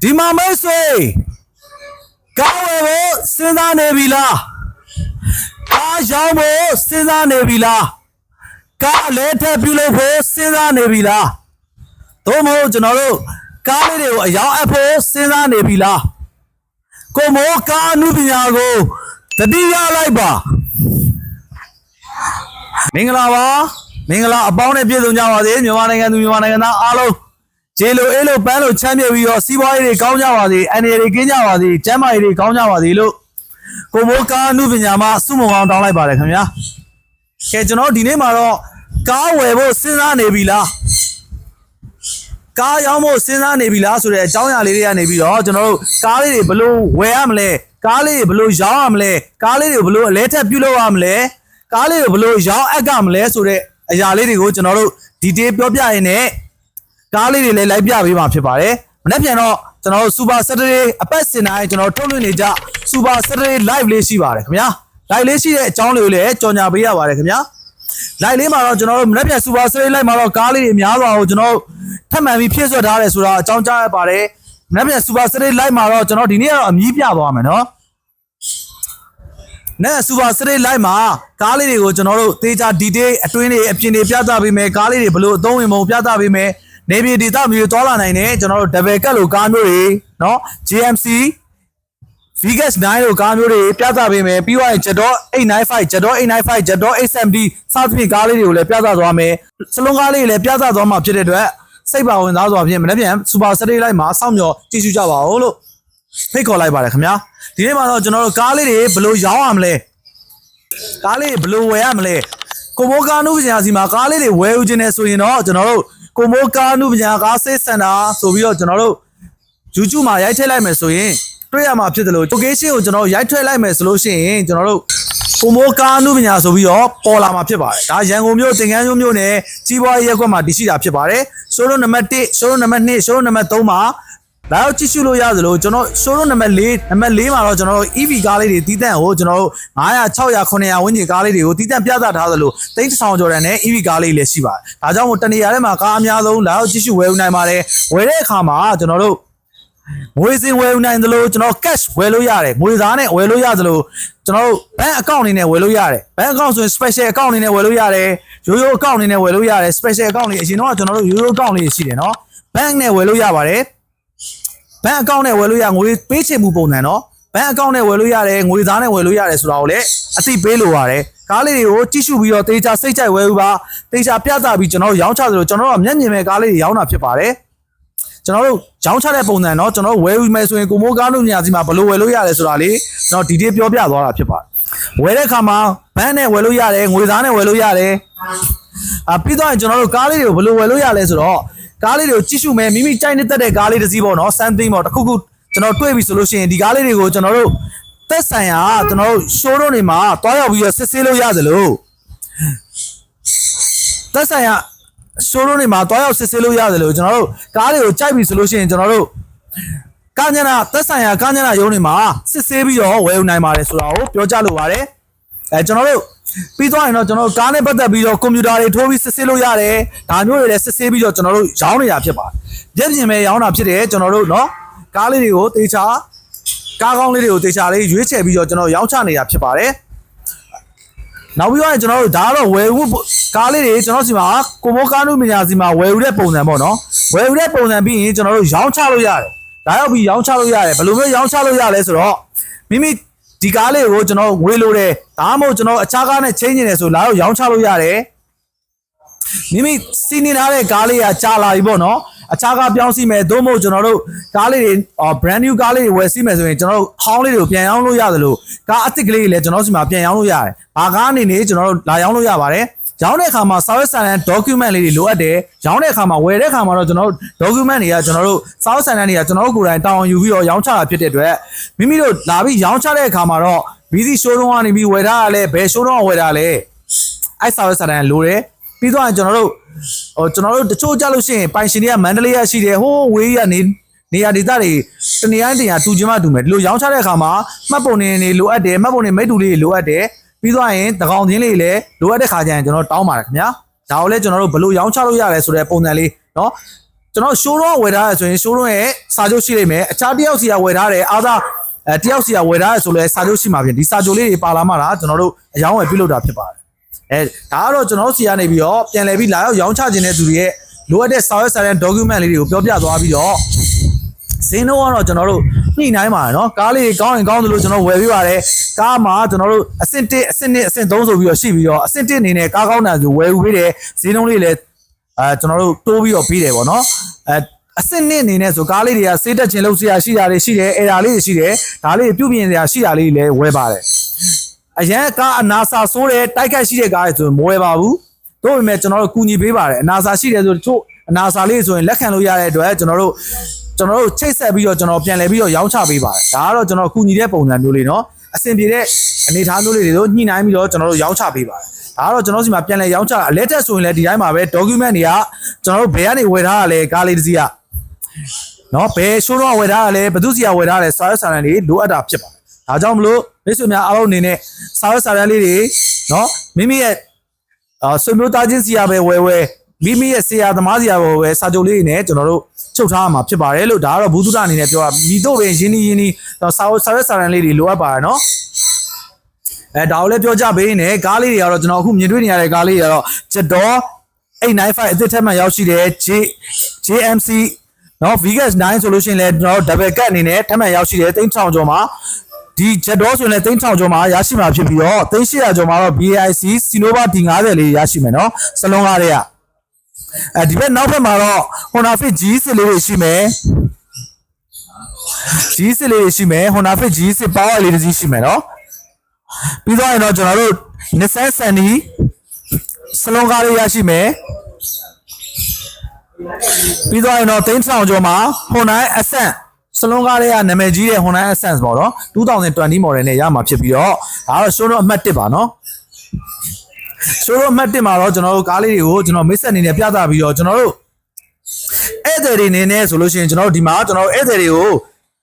ဒီမှာမိတ်ဆွေကားဝယ်ဖို့စဉ်းစားနေပြီလားကားရောင်းဖို့စဉ်းစားနေပြီလားကားလဲထက်ပြုလုပ်ဖို့စဉ်းစားနေပြီလားသို့မဟုတ်ကျွန်တော်တို့ကားလေးတွေကိုအယောင်အပ်ဖို့စဉ်းစားနေပြီလားကိုမိုးကားအမှုပညာကိုတတိယလိုက်ပါမင်္ဂလာပါမင်္ဂလာအပေါင်းနဲ့ပြည့်စုံကြပါစေမြန်မာနိုင်ငံသူမြန်မာနိုင်ငံသားအားလုံး ဂျေလိုအေးလိုပန်းလိုချမ်းမြေပြီးတော့စီးပွားရေးတွေကောင်းကြပါစေအန်ရီတွေကင်းကြပါစေကျမ်းမာရေးတွေကောင်းကြပါစေလို့ကိုမိုးကားအမှုပညာမှာစုမုံအောင်တောင်းလိုက်ပါတယ်ခင်ဗျာကဲကျွန်တော်ဒီနေ့မှာတော့ကားဝယ်ဖို့စဉ်းစားနေပြီလားကားရောင်းဖို့စဉ်းစားနေပြီလားဆိုတဲ့အကြောင်းအရာလေးတွေကနေပြီးတော့ကျွန်တော်တို့ကားလေးတွေဘယ်လိုဝယ်ရမလဲကားလေးတွေဘယ်လိုရောင်းရမလဲကားလေးတွေဘယ်လိုအလဲထက်ပြုလုပ်ရမလဲကားလေးတွေဘယ်လိုရောင်းအပ်ကမလဲဆိုတဲ့အရာလေးတွေကိုကျွန်တော်တို့ဒီတေးပြောပြရင်းနဲ့ ကားလေးတွေလည်းလိုက်ပြပေးမှာဖြစ်ပါတယ်။မနေ့ပြန်တော့ကျွန်တော်တို့ Super Saturday အပတ်စဉ်တိုင်းကျွန်တော်ထုတ်လွှင့်နေကြ Super Saturday live လေးရှိပါတယ်ခင်ဗျာ။ live လေးရှိတဲ့အကြောင်းလေးကိုလည်းကြော်ညာပေးရပါတယ်ခင်ဗျာ။ live လေးမှာတော့ကျွန်တော်တို့မနေ့ပြန် Super Saturday live မှာတော့ကားလေးတွေအများစွာကိုကျွန်တော်တို့ထပ်မံပြီးဖြည့်ဆွတ်ထားတယ်ဆိုတာအကြောင်းကြားရပါတယ်။မနေ့ပြန် Super Saturday live မှာတော့ကျွန်တော်ဒီနေ့ကတော့အမြည်ပြသွားမယ်နော်။နဲ့ Super Saturday live မှာကားလေးတွေကိုကျွန်တော်တို့သေချာ detail အတွင်းတွေအပြင်တွေပြသပေးမယ်ကားလေးတွေဘလို့အသုံးဝင်ပုံပြသပေးမယ် နေပြည်ဒေသမျိုးတွေတွာလာနိုင်တယ်ကျွန်တော်တို့ double cut လို့ကားမျိုးတွေเนาะ GMC Vegas 9လို့ကားမျိုးတွေပြသပေးမယ်ပြီးတော့ Jador 895 Jador 895 Jador 870စသဖြင့်ကားလေးတွေကိုလည်းပြသသွားမယ်စလုံးကားလေးတွေလည်းပြသသွားမှာဖြစ်တဲ့အတွက်စိတ်ပါဝင်စားစွာဖြင့်မနေ့ပြန် Super Saturday လိုက်မှာစောင့်မျှော်ကြည့်ရှုကြပါဦးလို့ဖိတ်ခေါ်လိုက်ပါတယ်ခင်ဗျာဒီနေ့မှာတော့ကျွန်တော်တို့ကားလေးတွေဘယ်လိုရောင်းရမလဲကားလေးတွေဘယ်လိုဝယ်ရမလဲကိုမိုးကားနုပညာစီမှာကားလေးတွေဝယ်ယူခြင်းနဲ့ဆိုရင်တော့ကျွန်တော်တို့ ကိုမိုးကားနုပညာကားဆေးစင်တာဆိုပြီးတော့ကျွန်တော်တို့ YouTube မှာရိုက်ထည့်လိုက်မယ်ဆိုရင်တွေ့ရမှာဖြစ်တယ်လို့ location ကိုကျွန်တော်ရိုက်ထည့်လိုက်မယ်ဆိုလို့ရှိရင်ကျွန်တော်တို့ကိုမိုးကားနုပညာဆိုပြီးတော့ပေါ်လာမှာဖြစ်ပါတယ်ဒါရန်ကုန်မြို့တင်ကန်းမြို့မြို့နယ်ကြီးပွားရေးရပ်ကွက်မှာတည်ရှိတာဖြစ်ပါတယ် showroom နံပါတ်1 showroom နံပါတ်2 showroom နံပါတ်3မှာ လာတော့ကြည့်ရှုလို့ရသလိုကျွန်တော် showroom နံပါတ်4နံပါတ်4မှာတော့ကျွန်တော်တို့ EV ကားလေးတွေတီးတန့်ကိုကျွန်တော်တို့900 600 900ဝန်းကျင်ကားလေးတွေကိုတီးတန့်ပြသထားသလိုတိတ်ဆောင်ကျော်တန်နဲ့ EV ကားလေးလည်းရှိပါတယ်ဒါကြောင့်မို့တနေရာထဲမှာကားအများဆုံးလာတော့ကြည့်ရှုဝယ်ယူနိုင်ပါတယ်ဝယ်တဲ့အခါမှာကျွန်တော်တို့ငွေစင်ဝယ်ယူနိုင်သလိုကျွန်တော် cash ဝယ်လို့ရတယ်ငွေသားနဲ့ဝယ်လို့ရသလိုကျွန်တော်တို့ bank account အနေနဲ့ဝယ်လို့ရတယ် bank account ဆိုရင် special account အနေနဲ့ဝယ်လို့ရတယ်ရိုးရိုး account အနေနဲ့ဝယ်လို့ရတယ် special account လေးအရင်တော့ကျွန်တော်တို့ရိုးရိုး account လေးရှိတယ်နော် bank နဲ့ဝယ်လို့ရပါတယ် bank account နဲ့ဝယ်လို့ရငွေပေးချေမှုပုံစံနော် bank account နဲ့ဝယ်လို့ရတယ်ငွေသားနဲ့ဝယ်လို့ရတယ်ဆိုတာကိုလည်းအသိပေးလိုရတယ်ကားလေးတွေကိုကြည့်ရှုပြီးတော့တေချာစိတ်ကြိုက်ဝယ်ယူပါတေချာပြသပြီးကျွန်တော်တို့ရောင်းချသလိုကျွန်တော်တို့ကမျက်မြင်မဲ့ကားလေးတွေရောင်းတာဖြစ်ပါတယ် ကျွန်တော်တို့ရောင်းချတဲ့ပုံစံเนาะကျွန်တော်တို့ဝယ်ယူမယ်ဆိုရင်ကိုမိုးကားလို့ညစီမှာဘယ်လိုဝယ်လို့ရလဲဆိုတာလေကျွန်တော်ဒီတေးပြောပြသွားတာဖြစ်ပါတယ်ဝယ်တဲ့အခါမှာဘန်းနဲ့ဝယ်လို့ရတယ်ငွေသားနဲ့ဝယ်လို့ရတယ်အာပြီးတော့ကျွန်တော်တို့ကားလေးတွေကိုဘယ်လိုဝယ်လို့ရလဲဆိုတော့ ကားလေးတွေကိုကြည့်ရှုမယ်မိမိကြိုက်နေတဲ့တဲ့ကားလေးတစ်စီးပေါ့နော် something ပေါ့တစ်ခုခုကျွန်တော်တွေ့ပြီဆိုလို့ရှိရင်ဒီကားလေးတွေကိုကျွန်တော်တို့သက်ဆိုင်ရာကျွန်တော်တို့ showroom တွေမှာတွားရောက်ပြီးဆစ်ဆေးလို့ရသလိုသက်ဆိုင်ရာ showroom တွေမှာတွားရောက်ဆစ်ဆေးလို့ရသလိုကျွန်တော်တို့ကားတွေကိုကြိုက်ပြီဆိုလို့ရှိရင်ကျွန်တော်တို့ကာညနာသက်ဆိုင်ရာကာညနာရုံးတွေမှာဆစ်ဆေးပြီးတော့ဝယ်ယူနိုင်ပါတယ်ဆိုတာကိုပြောကြလိုပါတယ်အဲကျွန်တော်တို့ ပြီးသွားရင်တော့ကျွန်တော်တို့ကားနဲ့ပတ်သက်ပြီးတော့ကွန်ပျူတာတွေထိုးပြီးစစ်ဆေးလို့ရတယ်ဒါမျိုးတွေလည်းစစ်ဆေးပြီးတော့ကျွန်တော်တို့ရောင်းနေတာဖြစ်ပါတယ်မျက်မြင်ပဲရောင်းတာဖြစ်တယ်ကျွန်တော်တို့เนาะကားလေးတွေကိုတေချာကားကောင်းလေးတွေကိုတေချာလေးရွေးချယ်ပြီးတော့ကျွန်တော်ရောင်းချနေတာဖြစ်ပါတယ် နောက်ပြီးတော့ကျွန်တော်တို့ဒါကတော့ဝယ်ယူကားလေးတွေကျွန်တော်စီမှာကိုမိုးကားနုပညာစီမှာဝယ်ယူတဲ့ပုံစံပေါ့နော်ဝယ်ယူတဲ့ပုံစံပြီးရင်ကျွန်တော်တို့ရောင်းချလို့ရတယ်ဒါရောက်ပြီးရောင်းချလို့ရတယ်ဘယ်လိုမျိုးရောင်းချလို့ရလဲဆိုတော့မိမိ ဒီကားလေးကိုကျွန်တော်ငွေလိုတယ်ဒါမှမဟုတ်ကျွန်တော်အခြားကားနဲ့ချင်းနေတယ်ဆိုလာတော့ရောင်းချလို့ရတယ်မိမိစီးနေထားတဲ့ကားလေးကကြာလာပြီပေါ့နော်အခြားကားပြောင်းစီမယ်သို့မဟုတ်ကျွန်တော်တို့ကားလေးတွေအော် brand new ကားလေးတွေဝယ်စီမယ်ဆိုရင်ကျွန်တော်တို့ဟောင်းလေးတွေကိုပြန်ရောင်းလို့ရတယ်လို့ကားအစ်စ်ကလေးတွေလည်းကျွန်တော်တို့စီမှာပြန်ရောင်းလို့ရတယ်။ဘာကားအနေနဲ့ကျွန်တော်တို့လာရောင်းလို့ရပါတယ်။ ရောင်းတဲ့အခါမှာ service center document လေးတွေလိုအပ်တယ်။ရောင်းတဲ့အခါမှာဝယ်တဲ့အခါမှာတော့ကျွန်တော်တို့ document တွေကကျွန်တော်တို့ service center တွေကကျွန်တော်တို့ကိုယ်တိုင်တောင်းယူပြီးတော့ရောင်းချတာဖြစ်တဲ့အတွက်မိမိတို့လာပြီးရောင်းချတဲ့အခါမှာတော့ busy showroom ကနေပြီးဝယ်ထားရလဲဘယ် showroom ကဝယ်တာလဲ။အဲ့ service center လိုတယ်။ပြီးတော့ကျွန်တော်တို့ဟိုကျွန်တော်တို့တချို့ကြလို့ရှိရင်ပိုင်ရှင်တွေကမန္တလေးရရှိတယ်ဟိုးဝေးရနေနေရာဒေသတွေတနေရာတနေရာတူချင်းမှတူမယ်ဒီလိုရောင်းချတဲ့အခါမှာမှတ်ပုံနေနေလိုအပ်တယ်မှတ်ပုံနေမိတ္တူလေးတွေလိုအပ်တယ် ပြီးသွားရင်တကောင်ချင်းလေးလည်းလိုအပ်တဲ့ခါကျရင်ကျွန်တော်တောင်းပါတယ်ခင်ဗျာဒါကိုလည်းကျွန်တော်တို့ဘယ်လိုရောင်းချလို့ရလဲဆိုတဲ့ပုံစံလေးเนาะ ကျွန်တော် showroom ဝယ်ထားရဆိုရင် showroom ရဲ့စာချုပ်ရှိလိမ့်မယ်အခြားတစ်ယောက်စီကဝယ်ထားတယ်အားသာအဲတစ်ယောက်စီကဝယ်ထားရဆိုလဲစာချုပ်ရှိမှာဖြစ်ဒီစာချုပ်လေးတွေပါလာမှလားကျွန်တော်တို့အယောင်းဝယ်ပြုလုပ်တာဖြစ်ပါတယ်အဲဒါကတော့ကျွန်တော်တို့စီကနေပြီးတော့ပြန်လည်ပြီးလာရောက်ရောင်းချခြင်းတဲ့သူတွေရဲ့လိုအပ်တဲ့စာရွက်စာတမ်း document လေးတွေကိုပြောပြသွားပြီးတော့ ဈေးနှုန်းကတော့ကျွန်တော်တို့ညှိနှိုင်းပါတယ်နော်ကားလေးတွေကောင်းရင်ကောင်းတယ်လို့ကျွန်တော်ဝယ်ပေးပါတယ်ကားမှာကျွန်တော်တို့အဆင့်1အဆင့်2အဆင့်3ဆိုပြီးတော့ရှိပြီးတော့အဆင့်1အနေနဲ့ကားကောင်းတာဆိုဝယ်ယူပေးတယ်ဈေးနှုန်းလေးလည်းအဲကျွန်တော်တို့တိုးပြီးတော့ပြီးတယ်ပေါ့နော်အဲအစစ်နှစ်အနေနဲ့ဆိုကားလေးတွေကစေးတက်ခြင်းလို့ဆရာရှိတာတွေရှိတယ်အဲဒါလေးတွေရှိတယ်ဒါလေးတွေပြုပြင်စရာရှိတာလေးတွေလည်းဝဲပါတယ်အရန်ကားအနာစာဆိုးတယ်တိုက်ခတ်ရှိတဲ့ကားတွေဆိုရင်မဝဲပါဘူးတို့ပေမဲ့ကျွန်တော်တို့ကူညီပေးပါတယ်အနာစာရှိတယ်ဆိုတချို့အနာစာလေးဆိုရင်လက်ခံလို့ရတဲ့အတွက်ကျွန်တော်တို့ ကျွန်တော်တို့ချိတ်ဆက်ပြီးတော့ကျွန်တော်ပြန်လည်ပြီးတော့ရောင်းချပေးပါတယ်ဒါကတော့ကျွန်တော်ကူညီတဲ့ပုံစံမျိုးလေးနော်အဆင်ပြေတဲ့အနေအထားမျိုးလေးတွေကိုညှိနှိုင်းပြီးတော့ကျွန်တော်တို့ရောင်းချပေးပါတယ်ဒါကတော့ကျွန်တော်စီမှာပြန်လည်ရောင်းချအလဲတက်ဆိုရင်လည်းဒီတိုင်းမှာပဲ document တွေကကျွန်တော်တို့ဘယ်ကနေဝယ်ထားတာလဲကားလေးတစ်စီးကနော်ဘယ် show တော့ဝယ်ထားတာလဲဘယ်သူစီကဝယ်ထားတာလဲစာရွက်စာတမ်းတွေလိုအပ်တာဖြစ်ပါတယ်ဒါကြောင့်မလို့မိတ်ဆွေများအားလုံးအနေနဲ့စာရွက်စာတမ်းလေးတွေနော်မိမိရဲ့ဆွေမျိုးသားချင်းစီကပဲဝယ်ဝယ် မိမိရဲ့ဆရာသမားစီကပဲဝယ်စာချုပ်လေးတွေနဲ့ကျွန်တော်တို့ချုပ်ထားရမှာဖြစ်ပါတယ်လို့ဒါကတော့ဘူးတုဒအနေနဲ့ပြောတာမိတို့ပဲရင်းနှီးရင်းနှီးစာစာရွက်စာတမ်းလေးတွေလိုအပ်ပါတယ်နော်အဲဒါကိုလည်းပြောကြပေးနေကားလေးတွေကတော့ကျွန်တော်အခုမြင်တွေ့နေရတဲ့ကားလေးတွေကတော့ချက်တော့895အသစ်ထက်မှရောက်ရှိတဲ့ J JMC နော် Vegas 9ဆိုလို့ရှိရင်လည်းကျွန်တော် double cut အနေနဲ့ထက်မှရောက်ရှိတဲ့3000ကျော်မှာဒီချက်တော့ဆိုရင်လည်း3000ကျော်မှာရရှိမှာဖြစ်ပြီးတော့3800ကျော်မှာတော့ BIC Sinova D50 လေးရရှိမယ်နော်စလုံးကားတွေက အဲဒီဘက်နောက်ဘက်မှာတော့ Honda Fit G6 လေးတွေရှိမယ် G6 လေးတွေရှိမယ် Honda Fit G6 power လေးတစ်စီးရှိမယ်နော်ပြီးတော့ရင်တော့ကျွန်တော်တို့ Nissan Sunny စလုံးကားလေးရရှိမယ်ပြီးတော့ရင်တော့သိန်းဆောင်ကျော်မှာ Honda Ascent စလုံးကားလေးကနာမည်ကြီးတဲ့ Honda Ascent ပေါ့နော်2020 model နဲ့ရမှာဖြစ်ပြီးတော့ဒါကတော့ show တော့အမှတ်1ပါနော် show တော့အမှတ်1မှာတော့ကျွန်တော်တို့ကားလေးတွေကိုကျွန်တော်မိတ်ဆက်အနေနဲ့ပြသပြီးတော့ကျွန်တော်တို့ဧည့်သည်တွေအနေနဲ့ဆိုလို့ရှိရင်ကျွန်တော်တို့ဒီမှာကျွန်တော်တို့ဧည့်သည်တွေကို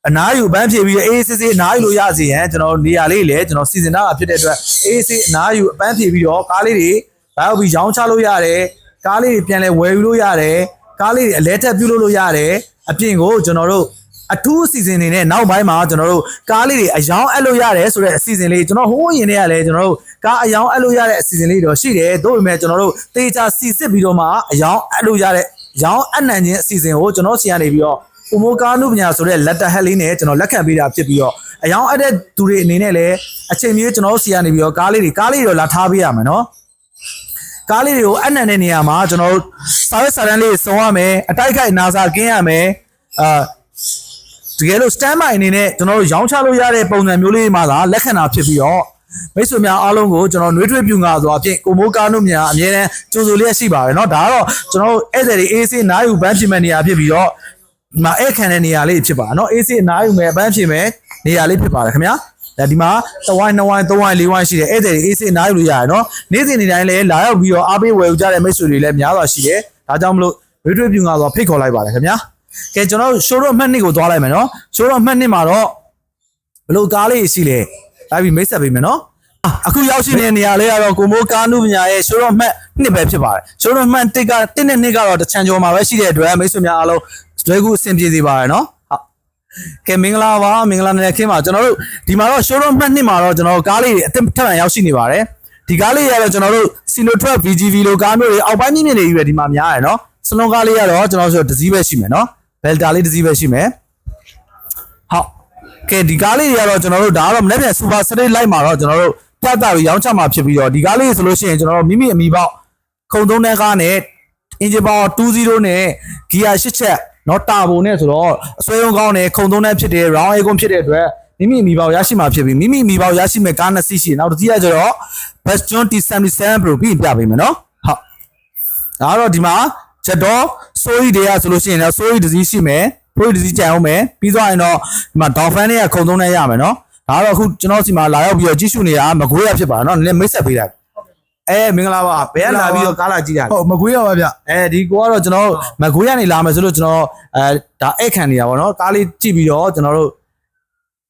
အနားယူပန်းဖြေပြီးတော့အေးအေးဆေးဆေးအနားယူလို့ရစီရန်ကျွန်တော်တို့နေရာလေးလည်းကျွန်တော်စီစဉ်ထားတာဖြစ်တဲ့အတွက်အေးအေးဆေးအနားယူပန်းဖြေပြီးတော့ကားလေးတွေဘာလို့ပြီးရောင်းချလို့ရတယ်ကားလေးတွေပြန်လဲဝယ်ယူလို့ရတယ်ကားလေးတွေအလဲတက်ပြုလုပ်လို့ရတယ်အပြင်ကိုကျွန်တော်တို့ အထူးအစီအစဉ်တွေနဲ့နောက်ပိုင်းမှာကျွန်တော်တို့ကားလေးတွေအယောင်းအပ်လို့ရတယ်ဆိုတဲ့အစီအစဉ်လေးကျွန်တော်ဟိုးရင်တွေကလည်းကျွန်တော်တို့ကားအယောင်းအပ်လို့ရတဲ့အစီအစဉ်လေးတော့ရှိတယ်တို့ပေမဲ့ကျွန်တော်တို့တေချာစီစစ်ပြီးတော့မှအယောင်းအပ်လို့ရတဲ့ရောင်းအနှံခြင်းအစီအစဉ်ကိုကျွန်တော်ဆီကနေပြီးတော့ပုံမကားနုပညာဆိုတဲ့ letter head လေးနဲ့ကျွန်တော်လက်ခံပေးတာဖြစ်ပြီးတော့အယောင်အပ်တဲ့သူတွေအနေနဲ့လည်းအချိန်မီကျွန်တော်ဆီကနေပြီးတော့ကားလေးတွေကားလေးတွေတော့လာထားပေးရမယ်နော်ကားလေးတွေကိုအနှံတဲ့နေရာမှာကျွန်တော်တို့စာရွက်စာတမ်းလေးစုံရမယ်အတိုက်ခိုက်နာစာကင်းရမယ်အာ တကယ်လို့ stand by အနေနဲ့ကျွန်တော်တို့ရောင်းချလို့ရတဲ့ပုံစံမျိုးလေးမှာသာလက်ခံတာဖြစ်ပြီးတော့မိတ်ဆွေများအားလုံးကိုကျွန်တော်နှွေးထွေးပြူငါဆိုအဖြစ်ကိုမိုးကားနုများအမြဲတမ်းကြိုဆိုလျက်ရှိပါတယ်เนาะဒါကတော့ကျွန်တော်တို့ဧည့်သည်တွေအေးဆေးနားယူပန်းပြင်မဲ့နေရာဖြစ်ပြီးတော့ဒီမှာဧည့်ခံတဲ့နေရာလေးဖြစ်ပါเนาะအေးဆေးနားယူမဲ့ပန်းပြင်မဲ့နေရာလေးဖြစ်ပါတယ်ခင်ဗျာဒါဒီမှာတဝိုင်းနှစ်ဝိုင်းသုံးဝိုင်းလေးဝိုင်းရှိတယ်ဧည့်သည်တွေအေးဆေးနားယူလို့ရတယ်เนาะနေ့စဉ်နေ့တိုင်းလည်းလာရောက်ပြီးတော့အားပေးဝယ်ယူကြတဲ့မိတ်ဆွေတွေလည်းများစွာရှိတယ်ဒါကြောင့်မလို့ရွေးထွေးပြူငါဆိုဖိတ်ခေါ်လိုက်ပါတယ်ခင်ဗျာ ကဲကျွန်တော်တို့ showroom အမှတ်2ကိုသွားလိုက်မယ်နော် showroom အမှတ်2မှာတော့ဘလို့ကားလေးရှိလဲဒါပြီးမိတ်ဆက်ပေးမယ်နော်အခုရောက်ရှိနေတဲ့နေရာလေးကတော့ကိုမိုးကားနုပညာရဲ့ showroom မှတ်နှစ်ပဲဖြစ်ပါတယ် showroom မှတ်တစ်ကတစ်နဲ့နှစ်ကတော့တချံကျော်မှာပဲရှိတဲ့အတွက်မိတ်ဆွေများအားလုံးလွယ်ကူအဆင်ပြေစေပါရနော်ကဲမင်္ဂလာပါမင်္ဂလာနေခင်းပါကျွန်တော်တို့ဒီမှာတော့ showroom မှတ်နှစ်မှာတော့ကျွန်တော်ကားလေးတွေအသစ်ထပ်မံရောက်ရှိနေပါတယ်ဒီကားလေးရတော့ကျွန်တော်တို့ Sino 12 VGV လိုကားမျိုးတွေအောက်ပိုင်းမြင့်မြင့်တွေကြီးပဲဒီမှာများရယ်နော်စလုံးကားလေးရတော့ကျွန်တော်ဆိုတစည်းပဲရှိမယ်နော် ဘယ်တာလေးတစ်စီးပဲရှိမယ်ဟုတ်ကဲဒီကားလေးတွေကတော့ကျွန်တော်တို့ဒါကတော့မနေ့ပြန်စူပါစတေးလိုက်မှာတော့ကျွန်တော်တို့ပြတ်တာရောင်းချမှာဖြစ်ပြီးတော့ဒီကားလေးဆိုလို့ရှိရင်ကျွန်တော်တို့မိမိအမိပေါက်ခုံသုံးတဲ့ကားနဲ့အင်ဂျင်ပေါင်း2.0နဲ့ဂီယာ6ချက်နော်တာဘိုနဲ့ဆိုတော့အစွဲရုံးကောင်းနဲ့ခုံသုံးတဲ့ဖြစ်တယ် round agon ဖြစ်တဲ့အတွက်မိမိမိပေါက်ရရှိမှာဖြစ်ပြီးမိမိမိပေါက်ရရှိမဲ့ကားနှစ်စီးရှိနောက်တစ်စီးကကျတော့ Bastion T77 Pro ပြီးပြပေးမယ်နော်ဟုတ်ဒါကတော့ဒီမှာ ဇတော့ဆိုးရီတွေကဆိုလို့ရှိရင်တော့ဆိုးရီဒစီရှိမယ်ဖရိုဒီစီကြံအောင်မယ်ပြီးသွားရင်တော့ဒီမှာဒေါ်ဖန်တွေကခုံသုံးနေရမယ်နော်ဒါတော့အခုကျွန်တော်စီမှာလာရောက်ပြီးတော့ကြည့်ရှုနေတာမကွေးရဖြစ်ပါနော်နည်းနည်းမိတ်ဆက်ပေးတာအဲမင်္ဂလာပါဘယ်ကလာပြီးတော့ကားလာကြည့်တာဟုတ်မကွေးရပါဗျအဲဒီကိုကတော့ကျွန်တော်မကွေးကနေလာမယ်ဆိုလို့ကျွန်တော်အဲဒါအဲ့ခံနေရပါတော့ကားလေးကြည့်ပြီးတော့ကျွန်တော်တို့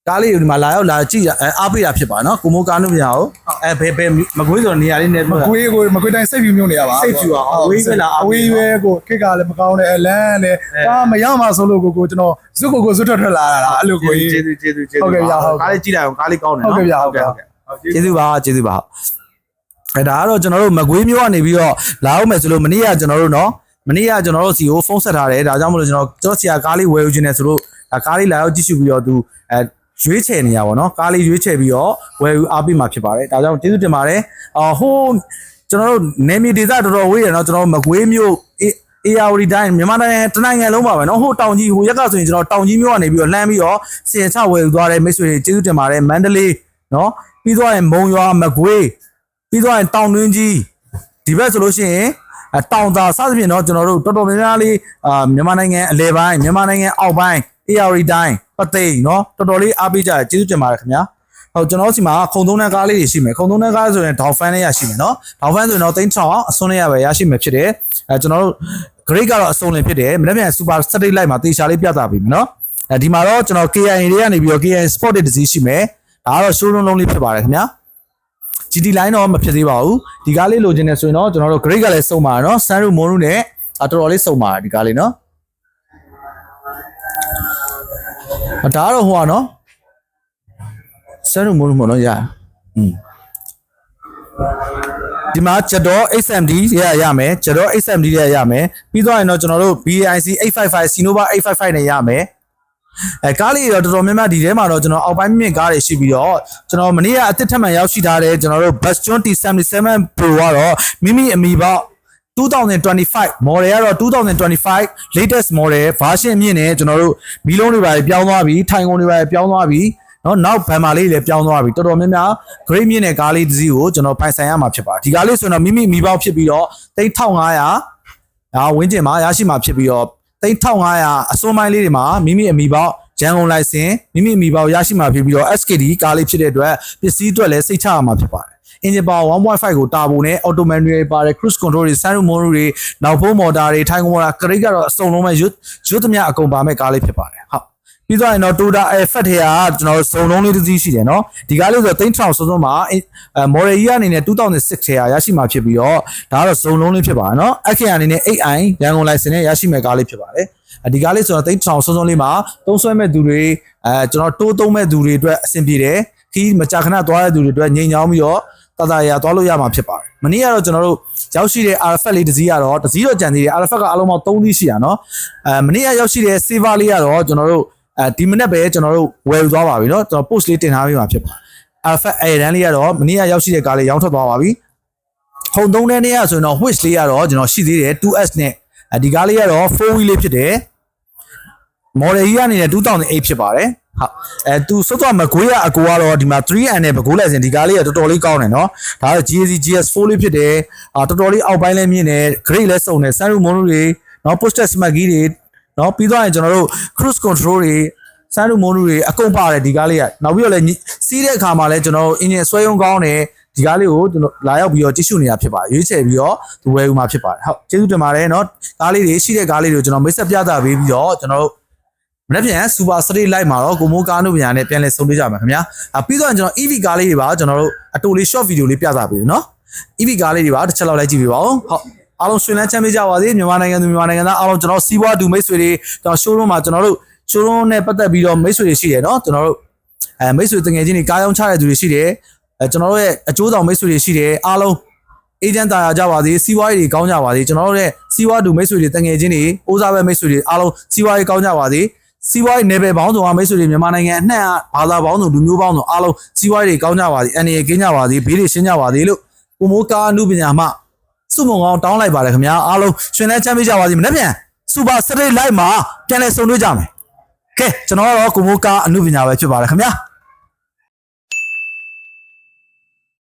ကားလေးတွေဒီမှာလာရောက်လာကြည့်ရအဲအားပေးတာဖြစ်ပါနော်ကိုမိုးကားနုပြအောင်အဲဘယ်ဘယ်မကွေးဆိုနေရာလေးနဲ့မကွေးကိုမကွေးတိုင်းစိတ်ဖြူမျိုးနေရပါစိတ်ဖြူအောင်အဝေးပဲလားအဝေးပဲကိုခက်ကလည်းမကောင်းတဲ့အလန်းလည်းကားမရမှာဆိုလို့ကိုကိုကျွန်တော်ဇွတ်ကိုကိုဇွတ်ထွက်ထွက်လာတာအဲ့လိုကိုကြီးကျေးဇူးကျေးဇူးကျေးဇူးဟုတ်ကဲ့ဗျာဟုတ်ကဲ့ကားလေးကြည့်လိုက်အောင်ကားလေးကောင်းတယ်ဟုတ်နော်ကဲ့ဗျာဟုတ်ကဲ့ကျေးဇူးပါကျေးဇူးပါအဲဒါကတော့ကျွန်တော်တို့မကွေးမျိုးကနေပြီးတော့လာအောင်မယ်ဆိုလို့မနေ့ကကျွန်တော်တို့နော်မနေ့ကကျွန်တော်တို့စီကိုဖုန်းဆက်ထားတယ်ဒါကြောင့်မလို့ကျွန်တော်ကျွန်တော်ဆရာကားလေးဝယ်ယူခြင်းနဲ့ဆိုလို့ဒါကားလေးလာရောက်ကြည့်ရှုပြီးတော့သူအဲ ရွေးချယ်နေရပါတော့ကားလေးရွေးချယ်ပြီးတော့ဝယ်ယူအားပေးမှာဖြစ်ပါတယ်ဒါကြောင့်ကျေးဇူးတင်ပါတယ်အော်ဟိုးကျွန်တော်တို့နေမီဒေတာတော်တော်ဝေးရနော်ကျွန်တော်မကွေးမျိုးအေး အေယာဝတီတိုင်းမြန်မာနိုင်ငံတနိုင်ငံလုံးပါပဲเนาะဟိုတောင်ကြီးဟိုရက်ကဆိုရင်ကျွန်တော်တောင်ကြီးမြို့ကနေပြီးတော့လှမ်းပြီးတော့စင်ချဝယ်ယူသွားတယ်မိတ်ဆွေတွေကျေးဇူးတင်ပါတယ်မန္တလေးเนาะပြီးသွားရင်မုံရွာမကွေးပြီးသွားရင်တောင်တွင်းကြီးဒီဘက်ဆိုလို့ရှိရင်အတောင်သာစသဖြင့်เนาะကျွန်တော်တို့တော်တော်များများလေးအာမြန်မာနိုင်ငံအလဲပိုင်းမြန်မာနိုင်ငံအောက်ပိုင်းအေယာဝတီတိုင်း အသိနော်တော်တော်လေးအားပေးကြတယ်ကျေးဇူးတင်ပါတယ်ခင်ဗျာဟုတ်ကျွန်တော်စီမှာခုံသုံးတဲ့ကားလေးတွေရှိမယ်ခုံသုံးတဲ့ကားဆိုရင်ဒေါက်ဖန်လေးရရှိမယ်နော်ဒေါက်ဖန်ဆိုရင်တော့တိန်းချောင်းအောင်အစွန်းလေးရပဲရရှိမယ်ဖြစ်တယ်အဲကျွန်တော်တို့ grade ကတော့အစွန်းလေးဖြစ်တယ်မနေ့ပြန် super straight line မှာတေချာလေးပြသပေးမယ်နော်အဲဒီမှာတော့ကျွန်တော် KIA တွေကနေပြီးတော့ KIA spotted disease ရှိမယ်ဒါကတော့ showroom လုံးလေးဖြစ်ပါတယ်ခင်ဗျာ GT line တော့မဖြစ်သေးပါဘူးဒီကားလေးလိုချင်နေဆိုရင်တော့ကျွန်တော်တို့ grade ကလည်းစုံပါတယ်နော် sunroof moonroof နဲ့အတော်တော်လေးစုံပါတယ်ဒီကားလေးနော် ဒါကတော့ဟိုကနော် sunroof moonroof ပေါ့နော်ရอืมဒီမှာချက်တော့ XMD ရရမယ်ချက်တော့ XMD ရရမယ်ပြီးတော့ရင်တော့ကျွန်တော်တို့ BIC 855 Sinova 855နဲ့ရမယ်အဲကားလေးတော့တော်တော်များများဒီထဲမှာတော့ကျွန်တော်အောက်ပိုင်းမြင့်ကားတွေရှိပြီးတော့ကျွန်တော်မနေ့ကအသစ်ထက်မှန်ရောက်ရှိထားတဲ့ကျွန်တော်တို့ Bastion T77 Pro ကတော့မိမိအမိပေါက် 2025 model ကတော့2025 latest model version အမြင့်နဲ့ကျွန်တော်တို့မီးလုံးတွေပါပြောင်းသွားပြီထိုင်ကုန်တွေပါပြောင်းသွားပြီနော်နောက်ဗန်မာလေးလည်းပြောင်းသွားပြီတော်တော်များများ grade မြင့်တဲ့ကားလေးတစ်စီးကိုကျွန်တော်ပိုင်ဆိုင်ရမှာဖြစ်ပါဒီကားလေးဆိုတော့မိမိမိပေါက်ဖြစ်ပြီးတော့3500ဒါဝင်းကျင်မှာရရှိမှာဖြစ်ပြီးတော့3500အစွန်ပိုင်းလေးတွေမှာမိမိအမိပေါက်ဂျန်ကုန်လိုက်စင်မိမိအမိပေါက်ရရှိမှာဖြစ်ပြီးတော့ SKD ကားလေးဖြစ်တဲ့အတွက်ပစ္စည်းအတွက်လည်းစိတ်ချရမှာဖြစ်ပါတယ် engine power 1.5ကိုတာဘိုနဲ့ auto manual ပါတယ် cruise control တွေ sunroof motor တွေနောက်ဖိုး motor တွေ ထိုင်ကုန် motor ကရိတ်ကတော့အစုံလုံးပဲရွတ်ရွတ်သမျှအကုန်ပါမဲ့ကားလေးဖြစ်ပါတယ်ဟုတ်ပြီးတော့ရင်တော့ Toyota Effort ထဲကကျွန်တော်ဇုံလုံးလေးတစ်စီးရှိတယ်နော်ဒီကားလေးဆိုတော့3000စုံစုံမှာ model ကြီးအနေနဲ့2006ထဲကရရှိမှာဖြစ်ပြီးတော့ဒါကတော့ဇုံလုံးလေးဖြစ်ပါတယ်နော်အခက်အနေနဲ့ AI ရန်ကုန် license နဲ့ရရှိမဲ့ကားလေးဖြစ်ပါတယ်ဒီကားလေးဆိုတော့3000စုံစုံလေးမှာသုံးဆွဲမဲ့သူတွေအဲကျွန်တော်တိုးသုံးမဲ့သူတွေအတွက်အဆင်ပြေတယ်ခီးမကြာခဏသွားတဲ့သူတွေအတွက်ငြိမ်ချောင်းပြီးတော့ တတရာသွားလို့ရမှာဖြစ်ပါတယ်။မနေ့ကတော့ကျွန်တော်တို့ရောက်ရှိတဲ့ Alpha လေးတစ်စီးကတော့တစ်စီးတော့ကြံသေးတယ် Alpha ကအလုံးပေါင်း3စီးရှိတာเนาะအဲမနေ့ကရောက်ရှိတဲ့ Silver လေးကတော့ကျွန်တော်တို့အဲဒီမနေ့ပဲကျွန်တော်တို့ဝယ်ယူသွားပါပြီเนาะကျွန်တော် post လေးတင်ထားပေးမှာဖြစ်ပါတယ်။ Alpha A တန်းလေးကတော့မနေ့ကရောက်ရှိတဲ့ကားလေးရောင်းထွက်သွားပါပြီ။ဟုံသုံးတဲ့နေ့ကဆိုရင်တော့ Wish လေးကတော့ကျွန်တော်ရှိသေးတယ် 2S နဲ့အဲဒီကားလေးကတော့ 4 wheel လေးဖြစ်တယ်။ model ကြီးကနေနဲ့2008ဖြစ်ပါတယ် ဟုတ်အဲသူစောစောမကွေးရအကူကတော့ဒီမှာ 3N နဲ့ပကိုးလက်စင်ဒီကားလေးကတော်တော်လေးကောင်းတယ်နော်ဒါက GAC GS4 လေးဖြစ်တယ်အာတော်တော်လေးအောက်ပိုင်းလည်းမြင့်တယ် grade လည်းစုံတယ် sunroof mono တွေနော် poster smart key တွေနော်ပြီးတော့ရင်ကျွန်တော်တို့ cruise control တွေ sunroof mono တွေအကုန်ပါတယ်ဒီကားလေးကနောက်ပြီးတော့လည်းစီးတဲ့အခါမှာလည်းကျွန်တော်တို့ engine ဆွဲရုံကောင်းတယ်ဒီကားလေးကိုကျွန်တော်လာရောက်ပြီးတော့ကြည့်ရှုနေတာဖြစ်ပါတယ်ရွေးချယ်ပြီးတော့သူဝယ်ယူမှာဖြစ်ပါတယ်ဟုတ်ကျေးဇူးတင်ပါတယ်နော်ကားလေးတွေရှိတဲ့ကားလေးတွေကိုကျွန်တော်မိတ်ဆက်ပြသပေးပြီးတော့ကျွန်တော်တို့ မနေ့ပြန် super straight light မှာတော့ကိုမိုးကားနုပညာနဲ့ပြန်လည်ဆုံတွေ့ကြမှာခင်ဗျာအပြီးတော့ကျွန်တော် EV ကားလေးတွေပါကျွန်တော်တို့အတူလေး short video လေးပြသပေးတယ်နော် EV ကားလေးတွေပါတစ်ချက်လောက်လိုက်ကြည့်ပေးပါဦးဟုတ်အားလုံးဆွေးနွေးချမ်းမြေ့ကြပါစေမြန်မာနိုင်ငံသူမြန်မာနိုင်ငံသားအားလုံးကျွန်တော်စီးပွားတူမိတ်ဆွေတွေကျွန်တော် showroom မှာကျွန်တော်တို့ showroom နဲ့ပတ်သက်ပြီးတော့မိတ်ဆွေတွေရှိတယ်နော်ကျွန်တော်တို့အဲမိတ်ဆွေတငယ်ချင်းတွေကားရောင်းချတဲ့သူတွေရှိတယ်အဲကျွန်တော်တို့ရဲ့အကျိုးဆောင်မိတ်ဆွေတွေရှိတယ်အားလုံးအေဂျင့်တာရကြပါစေစီးပွားရေးတွေကောင်းကြပါစေကျွန်တော်တို့ရဲ့စီးပွားတူမိတ်ဆွေတွေတငယ်ချင်းတွေအိုးစားပဲမိတ်ဆွေတွေအားလုံးစီးပွားရေးကောင်းကြပါစေ စီးပွားရေးနယ်ပယ်ပေါင်းစုံကမိတ်ဆွေတွေမြန်မာနိုင်ငံအနှံ့ဘာသာပေါင်းစုံလူမျိုးပေါင်းစုံအားလုံးစီးပွားရေးတွေကောင်းကြပါစေအန်ရကင်းကြပါစေဘေးတွေရှင်းကြပါစေလို့ကိုမိုးကားအမှုပညာမှစုမုံကောင်းတောင်းလိုက်ပါတယ်ခင်ဗျာအားလုံးရှင်လဲချမ်းမြေ့ကြပါစေမနေ့ပြန်စူပါစတရိတ်လိုက်မှာပြန်လဲဆုံတွေ့ကြမယ်ကဲကျွန်တော်ကတော့ကိုမိုးကားအမှုပညာပဲဖြစ်ပါတယ်ခင်ဗျာ